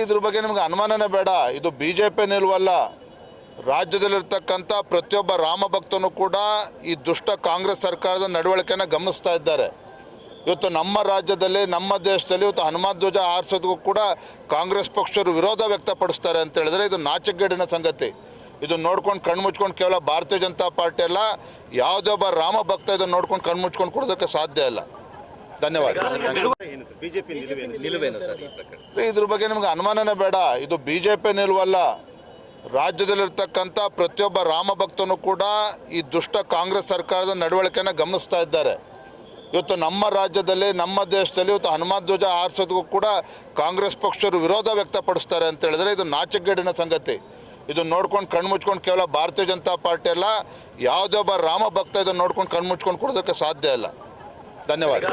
ಇದ್ರ ಬಗ್ಗೆ ನಿಮ್ಗೆ ಅನುಮಾನನೇ ಬೇಡ. ಇದು ಬಿಜೆಪಿ ಜೆ ಪಿ ನಿಲುವಲ್ಲ. ರಾಜ್ಯದಲ್ಲಿರ್ತಕ್ಕಂಥ ಪ್ರತಿಯೊಬ್ಬ ರಾಮ ಭಕ್ತನು ಕೂಡ ಈ ದುಷ್ಟ ಕಾಂಗ್ರೆಸ್ ಸರ್ಕಾರದ ನಡವಳಿಕೆನ ಗಮನಿಸ್ತಾ ಇದ್ದಾರೆ. ಇವತ್ತು ನಮ್ಮ ರಾಜ್ಯದಲ್ಲಿ ನಮ್ಮ ದೇಶದಲ್ಲಿ ಇವತ್ತು ಹನುಮಾನ್ ಧ್ವಜ ಆರಿಸೋದಕ್ಕೂ ಕೂಡ ಕಾಂಗ್ರೆಸ್ ಪಕ್ಷರು ವಿರೋಧ ವ್ಯಕ್ತಪಡಿಸ್ತಾರೆ ಅಂತ ಹೇಳಿದ್ರೆ ಇದು ನಾಚಗೇಡಿನ ಸಂಗತಿ. ಇದು ನೋಡ್ಕೊಂಡು ಕಣ್ಮುಚ್ಕೊಂಡು ಕೇವಲ ಭಾರತೀಯ ಜನತಾ ಪಾರ್ಟಿ ಅಲ್ಲ ಯಾವುದೇ ಒಬ್ಬ ರಾಮ ಭಕ್ತ ಇದನ್ನು ನೋಡ್ಕೊಂಡು ಕಣ್ಮುಚ್ಕೊಂಡು ಕೊಡೋದಕ್ಕೆ ಸಾಧ್ಯ ಇಲ್ಲ. ಧನ್ಯವಾದ. ಇದ್ರ ಬಗ್ಗೆ ನಿಮ್ಗೆ ಅನುಮಾನನೇ ಬೇಡ. ಇದು ಬಿಜೆಪಿ ನಿಲುವಲ್ಲ. ರಾಜ್ಯದಲ್ಲಿರ್ತಕ್ಕಂಥ ಪ್ರತಿಯೊಬ್ಬ ರಾಮ ಭಕ್ತನು ಕೂಡ ಈ ದುಷ್ಟ ಕಾಂಗ್ರೆಸ್ ಸರ್ಕಾರದ ನಡವಳಿಕೆನ ಗಮನಿಸ್ತಾ ಇದ್ದಾರೆ. ಇವತ್ತು ನಮ್ಮ ರಾಜ್ಯದಲ್ಲಿ ನಮ್ಮ ದೇಶದಲ್ಲಿ ಇವತ್ತು ಹನುಮಾನ್ ಧ್ವಜ ಆರಿಸೋದಕ್ಕೂ ಕೂಡ ಕಾಂಗ್ರೆಸ್ ಪಕ್ಷರು ವಿರೋಧ ವ್ಯಕ್ತಪಡಿಸ್ತಾರೆ ಅಂತ ಹೇಳಿದ್ರೆ ಇದು ನಾಚಿಕೆಗೇಡಿನ ಸಂಗತಿ. ಇದು ನೋಡ್ಕೊಂಡು ಕಣ್ಮುಚ್ಕೊಂಡು ಕೇವಲ ಭಾರತೀಯ ಜನತಾ ಪಾರ್ಟಿ ಅಲ್ಲ ಯಾವುದೇ ಒಬ್ಬ ರಾಮ ಭಕ್ತ ಇದನ್ನು ನೋಡ್ಕೊಂಡು ಕಣ್ಮುಚ್ಕೊಂಡು ಕೊಡೋದಕ್ಕೆ ಸಾಧ್ಯ ಇಲ್ಲ. ಧನ್ಯವಾದ